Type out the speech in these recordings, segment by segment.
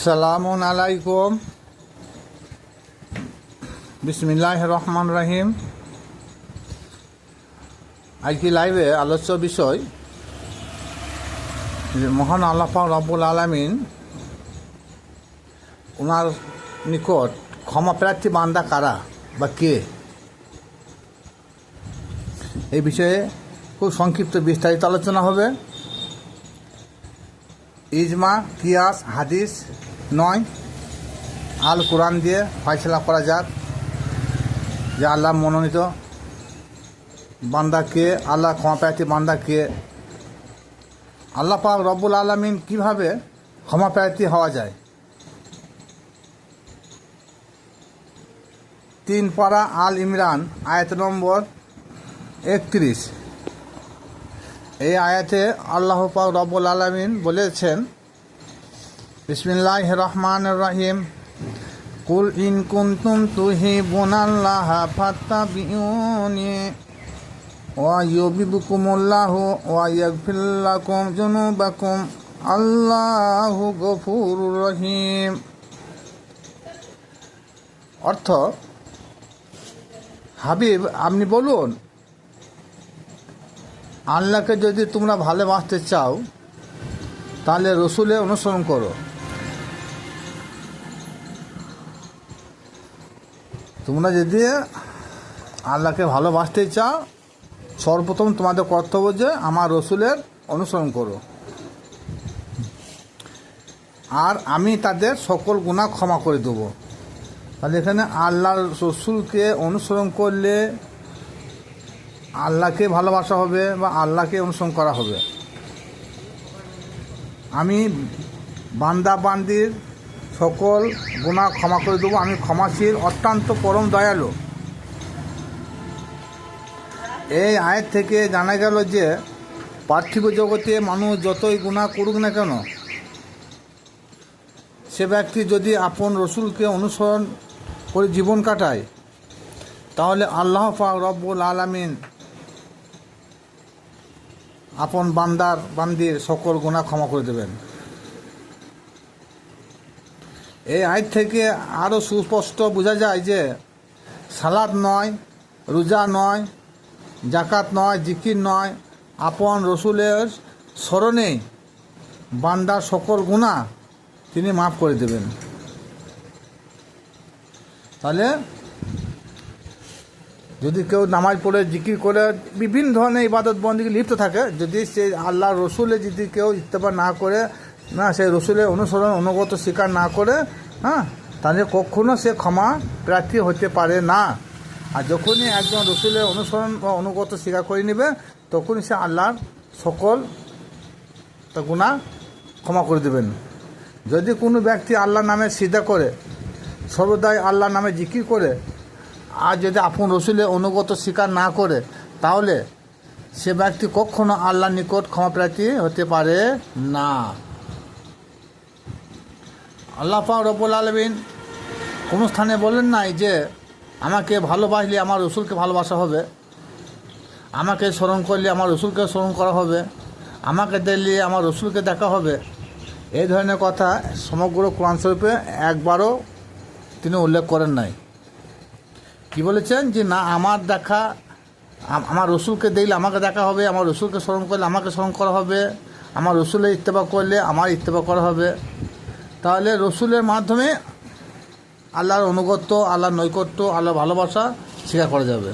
আসসালামু আলাইকুম। বিসমিল্লাহ রহমান রহিম। আজকে লাইভে আলোচ্য বিষয়, যে মহান আল্লাহ পাক রব্বুল আলমিন ওনার নিকট ক্ষমা প্রার্থী বান্দা কারা বা কে? এই বিষয়ে খুব সংক্ষিপ্ত বিস্তারিত আলোচনা হবে। ইজমা, কিয়াস, হাদিস নয়। আল কোরআন দিয়ে ফয়সলা করা যাক। যে আল্লাহ মনোনীত বান্দাকে, আল্লাহ ক্ষমাপ্রার্থী বান্দাকে, আল্লাহ পাক রব্বুল আলমিন কীভাবে ক্ষমাপ্রার্থী হওয়া যায়? তিন পাড়া আল ইমরান, আয়াত নম্বর একত্রিশ। এই আয়াতে আল্লাহ পাক রব্বুল আলমিন বলেছেন বিসমিল্লাহ রহমান রহিম কুল ইন কুন্তুম তুহি বোনাল্লাহ ওয়া ইউবিবুকুমুল্লাহ ওয়া ইয়াগফিরলাকুম জুনুবাকুম আল্লাহু গফুরুর রহিম। অর্থ, হাবিব, আপনি বলুন, আল্লাহকে যদি তোমরা ভালোবাসতে চাও, তাহলে রসুলে অনুসরণ করো। তোমরা যদি আল্লাহকে ভালোবাসতে চাও, সর্বপ্রথম তোমাদের কর্তব্য যে আমার রসুলের অনুসরণ করো। আর আমি তাদের সকল গুণা ক্ষমা করে দেবো। তাহলে এখানে আল্লাহর রসুলকে অনুসরণ করলে আল্লাহকে ভালোবাসা হবে বা আল্লাহকে অনুসরণ করা হবে। আমি বান্দা বান্দির সকল গুণা ক্ষমা করে দেবো, আমি ক্ষমাশীল, অত্যন্ত পরম দয়ালু। এই আয়ের থেকে জানা গেল যে, পার্থিব জগতে মানুষ যতই গুণা করুক না কেন, সে ব্যক্তি যদি আপন রসুলকে অনুসরণ করে জীবন কাটায়, তাহলে আল্লাহ পাক রব্বুল আলমিন আপন বান্দার, বান্দির সকল গুণা ক্ষমা করে দেবেন। এই আয় থেকে আরও সুস্পষ্ট বোঝা যায় যে সালাদ নয়, রোজা নয় জাকাত নয়, জিকির নয়, আপন রসুলের স্মরণে বান্দার সকল গুণা তিনি মাফ করে দেবেন। তাহলে যদি কেউ নামাজ পড়ে, জিকির করে, বিভিন্ন ধরনের ইবাদত বন্দীকে লিপ্ত থাকে, যদি সে আল্লাহ রসুলে যদি কেউ ইত্তেফা না করে না সেই রসুলের অনুসরণ, অনুগত স্বীকার না করে হ্যাঁ তাহলে কখনো সে ক্ষমা প্রার্থী হতে পারে না। আর যখনই একজন রসুলের অনুসরণ বা অনুগত স্বীকার করে নেবে, তখনই সে আল্লাহর সকল তা গুণা ক্ষমা করে দেবেন। যদি কোনো ব্যক্তি আল্লাহর নামে সিদ্ধা করে, সর্বদাই আল্লাহর নামে জিকির করে, আর যদি আপন রসুলের অনুগত স্বীকার না করে, তাহলে সে ব্যক্তি কখনো আল্লাহর নিকট ক্ষমাপ্রার্থী হতে পারে না। আল্লাহ পাক রব্বুল আলমিন কোনো স্থানে বলেন নাই যে আমাকে ভালোবাসলে আমার রসুলকে ভালোবাসা হবে। আমাকে স্মরণ করলে আমার রসুলকে স্মরণ করা হবে। আমাকে দেখলে আমার রসুলকে দেখা হবে। এই ধরনের কথা সমগ্র কোরআন শরীফে একবারও তিনি উল্লেখ করেন নাই। কি বলেছেন? যে না, আমার দেখা আমার রসুলকে দেখলে আমাকে দেখা হবে, আমার রসুলকে স্মরণ করলে আমাকে স্মরণ করা হবে, আমার রসুলের ইত্তেফা করলে আমার ইত্তেফা করা হবে। তাহলে রসুলের মাধ্যমে আল্লাহর অনুগত্য, আল্লাহর নৈকট্য, আল্লাহর ভালোবাসা স্বীকার করা যাবে।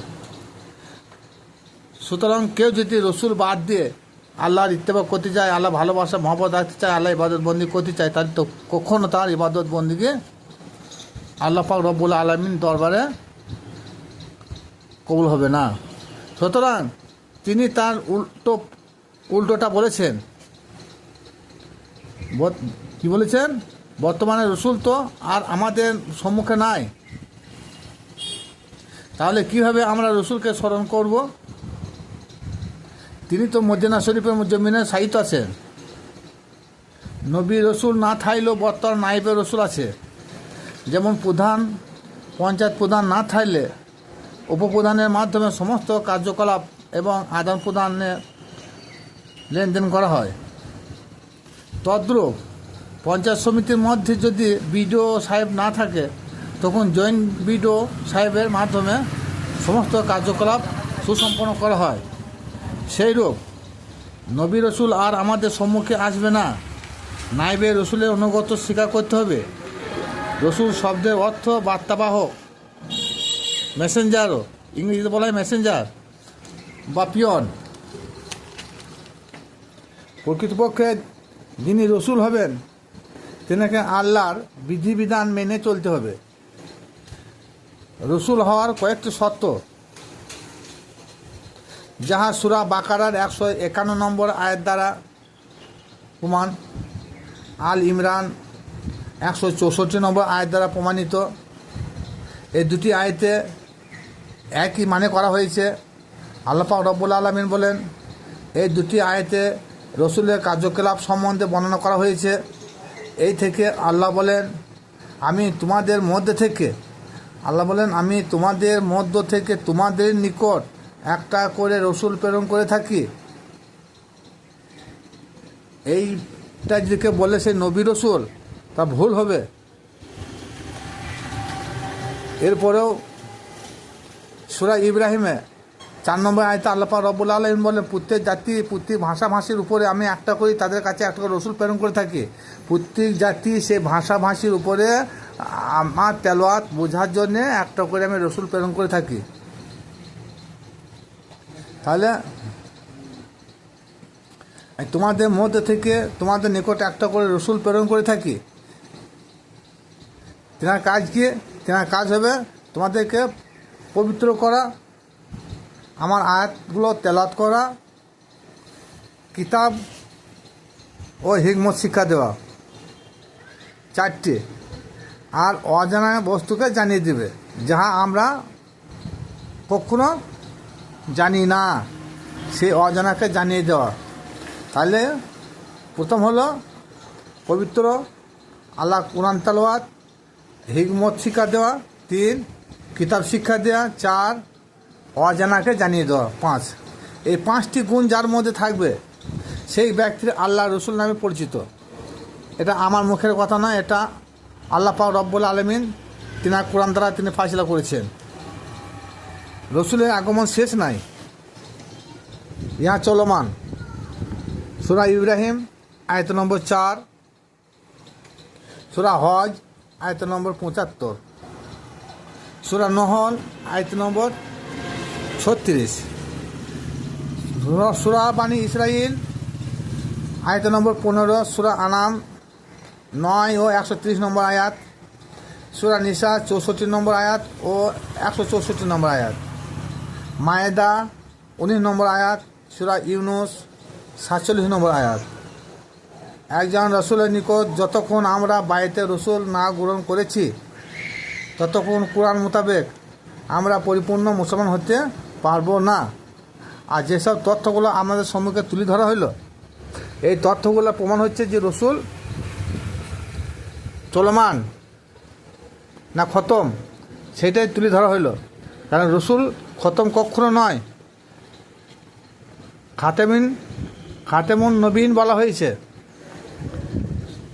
সুতরাং কেউ যদি রসুল বাদ দিয়ে আল্লাহর ইত্তেফা করতে চায় আল্লাহ ভালোবাসা, মহব্বত রাখতে চায় আল্লাহ ইবাদত বন্দি করতে চায়, তাহলে তো কখনো তার ইবাদত বন্দিকে আল্লাহ পাক রব্বুল আলমিন দরবারে কবুল হবে না। সুতরাং তিনি তার উল্টো, উল্টোটা বলেছেন। কি বলেছেন? বর্তমানে রসুল তো আর আমাদের সম্মুখে নাই। তাহলে কীভাবে আমরা রসুলকে স্মরণ করব? তিনি তো মদিনা শরীফের জমিনে সাহিত্য আছেন। নবী রসুল না থাইলেও বর্তমান নাইবে রসুল আছে। যেমন প্রধান, পঞ্চায়েত প্রধান না থাকলে উপপ্রধানের মাধ্যমে সমস্ত কার্যকলাপ এবং আদান প্রদানের লেনদেন করা হয়। তদ্রূপ পঞ্চায়েত সমিতির মধ্যে যদি বিডিও সাহেব না থাকে, তখন জয়েন্ট বিডিও সাহেবের মাধ্যমে সমস্ত কার্যকলাপ সুসম্পন্ন করা হয়। সেই রূপ নবী রসুল আর আমাদের সম্মুখে আসবে না। নাইবে রসুলের অনুগত স্বীকার করতে হবে। রসুল শব্দের অর্থ বার্তাবাহক। মেসেঞ্জারও, ইংরেজিতে বলা হয় মেসেঞ্জার বা পিয়ন। প্রকৃতপক্ষে যিনি রসুল হবেন তেনাকে আল্লাহর বিধিবিধান মেনে চলতে হবে। রসুল হওয়ার কয়েকটি শর্ত। যাহা সুরা বাকারার একশো একান্ন নম্বর আয়ের দ্বারা প্রমাণ। আল ইমরান একশো চৌষট্টি নম্বর আয়ের দ্বারা প্রমাণিত। এই দুটি আয়তে একই মানে করা হয়েছে। আল্লাপা রব্বুল আলমিন বলেন, এই দুটি আয়তে রসুলের কার্যকলাপ সম্বন্ধে বর্ণনা করা হয়েছে। এই থেকে আল্লাহ বলেন, আমি তোমাদের মধ্যে থেকে, আল্লাহ বলেন, আমি তোমাদের মধ্য থেকে তোমাদের নিকট একটা করে রসুল প্রেরণ করে থাকি। এইটা যদি বলে সে নবী রসুল, তা ভুল হবে। এরপরেও সুরা ইব্রাহিমে চার নম্বর আয়তা আল্লাপা রব্বুল আলম বলেন, প্রত্যেক জাতি, প্রত্যেক ভাষাভাষীর উপরে আমি একটা করি তাদের কাছে একটা করে রসুল প্রেরণ করে থাকি। প্রত্যেক জাতি সে ভাষাভাষীর উপরে আমার তেলোয়াত বোঝার জন্যে একটা করে আমি রসুল প্রেরণ করে থাকি। তাহলে তোমাদের মধ্যে থেকে তোমাদের নিকট একটা করে রসুল প্রেরণ করে থাকি। তেনার কাজ কি? তেনার কাজ হবে তোমাদেরকে পবিত্র করা আমার আয়াতগুলো তেলাত করা, কিতাব ও হিকমত শিক্ষা দেওয়া, চারটে। আর অজানা বস্তুকে জানিয়ে দেবে, যাহা আমরা কখনো জানি না। সেই অজানাকে জানিয়ে দেওয়া। তাহলে প্রথম হলো পবিত্র আল্লাহ কোরআন তালোয়াত হিকমত শিক্ষা দেওয়া, তিন, কিতাব শিক্ষা দেওয়া, চার অজানাকে জানিয়ে দেওয়া পাঁচ। এই পাঁচটি গুণ যার মধ্যে থাকবে, সেই ব্যক্তির আল্লাহ রসুল নামে পরিচিত। এটা আমার মুখের কথা নয়, এটা আল্লাহ পাক রব্বুল আলমিন তিনার কোরআন দ্বারা তিনি ফাইসলা করেছেন। রসুলের আগমন শেষ নাই। ইহা চলমান। সুরা ইব্রাহিম, আয়ত নম্বর চার। সুরা হজ, আয়ত নম্বর পঁচাত্তর। সুরা নহল, আয়ত নম্বর ছত্রিশ। সুরা বাণী ইসরাইল, আয়ত নম্বর পনেরো, সুরা আনাম নয় ও একশো ত্রিশ নম্বর আয়াত, সুরা নিসা চৌষট্টি নম্বর আয়াত ও একশো চৌষট্টি নম্বর আয়াত। মায়েদা উনিশ নম্বর আয়াত, সুরা ইউনুস সাতচল্লিশ নম্বর আয়াত। একজন রসুলের নিকট যতক্ষণ আমরা বাড়িতে রসুল না গ্রহণ করেছি, ততক্ষণ কোরআন মোতাবেক আমরা পরিপূর্ণ মুসলমান হতে পারব না। আর যেসব তথ্যগুলো আমাদের সম্মুখে তুলে ধরা হলো এই তথ্যগুলো প্রমাণ হচ্ছে যে রসুল চলমান না খতম, সেটাই তুলে ধরা হইল। কারণ রসুল খতম কখনো নয়। খাতেমিন, খাতেমুন নবীন বলা হয়েছে।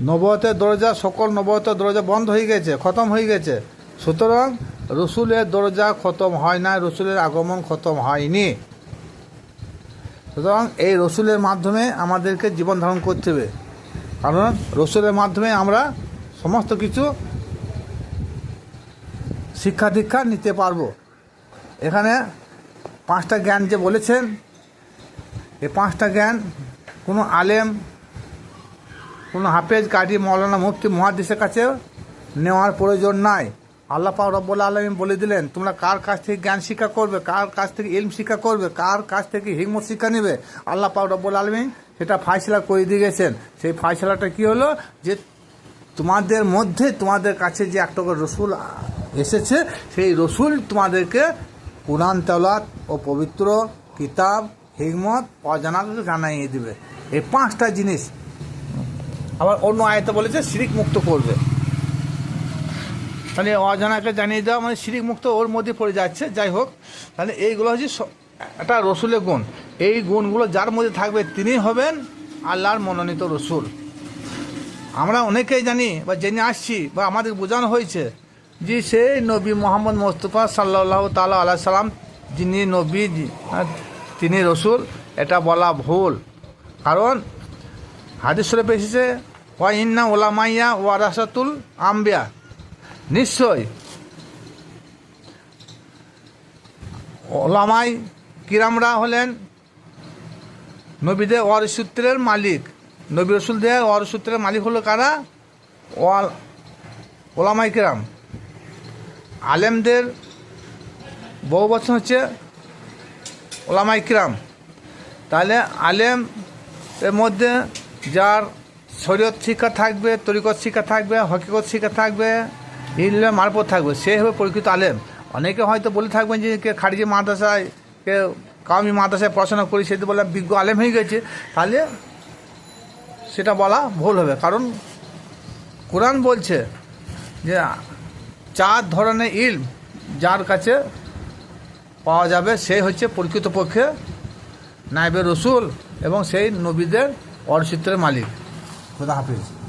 নবতের দরজা, সকল নবতের দরজা বন্ধ হয়ে গেছে, খতম হয়ে গেছে। সুতরাং রসুলের দরজা খতম হয় না রসুলের আগমন খতম হয়নি। সুতরাং এই রসুলের মাধ্যমে আমাদেরকে জীবন ধারণ করতে হবে। কারণ রসুলের মাধ্যমে আমরা সমস্ত কিছু শিক্ষা দীক্ষা নিতে পারব। এখানে পাঁচটা জ্ঞান যে বলেছেন, এই পাঁচটা জ্ঞান কোনো আলেম, কোনো হাফেজ, কাজী মৌলানা মুফতি, মহাদিসের কাছে নেওয়ার প্রয়োজন নাই। আল্লাহ পাক রব্বুল আলমিন বলে দিলেন, তোমরা কার কাছ থেকে জ্ঞান শিক্ষা করবে, কার কাছ থেকে ইলম শিক্ষা করবে, কার কাছ থেকে হিকমত শিক্ষা নেবে? আল্লাহ পাক রব্বুল আলমিন সেটা ফাইসলা করে দিয়ে গেছেন। সেই ফাইসলাটা কী হলো? যে তোমাদের মধ্যে তোমাদের কাছে যে একটা করে রসুল এসেছে, সেই রসুল তোমাদেরকে কোরআন তলাত ও পবিত্র কিতাব, হিকমত অজানাকে জানাইয়ে দিবে। এই পাঁচটা জিনিস আবার অন্য আয়তে বলেছে, শিরিক মুক্ত করবে। তাহলে অজানাকে জানিয়ে দেওয়া মানে শিরিক মুক্ত ওর মধ্যে পড়ে যাচ্ছে। যাই হোক তাহলে এইগুলো হচ্ছে একটা রসুলের গুণ। এই গুণগুলো যার মধ্যে থাকবে তিনি হবেন আল্লাহর মনোনীত রসুল। আমরা অনেকেই জানি বা জেনে আসছি বা আমাদের বোঝানো হয়েছে যে সেই নবী মোহাম্মদ মোস্তফা সাল্লাহ তাল্লাহ আল্লাহ সাল্লাম যিনি নবী হ্যাঁ, তিনি রসুল এটা বলা ভুল। কারণ হাদিস শরীফ ওয়া ইন্না ওলামাইয়া ওয়ারাসাতুল আম্বিয়া। নিশ্চয়। ওলামাই কিরামরা হলেন নবীদের ওয়ারসূত্রের মালিক। নবী রসুলদের ওয়ারসূত্রের মালিক হলো কারা? ওলামাই কিরাম। আলেমদের বহু বছর হচ্ছে ওলামাই কিরাম। তাহলে আলেম এর মধ্যে যার শরীয়ত শিক্ষা থাকবে, তরিকত শিক্ষা থাকবে, হকিকত শিক্ষা থাকবে ইলমে মারফত থাকবে। সে হবে পরিচিত আলেম। অনেকে হয়তো বলে থাকবেন যে কে খারিজি মাদ্রাসায়, কে কামি মাদ্রাসায় পড়াশোনা করি সেটি বলে বিজ্ঞ আলেম হয়ে গেছে। তাহলে সেটা বলা ভুল হবে। কারণ কোরআন বলছে যে চার ধরনের ইলম যার কাছে পাওয়া যাবে, সে হচ্ছে প্রকৃতপক্ষে নাইবে রসুল এবং সেই নবীদের অরচিত্রের মালিক। খোদা হাফিজ।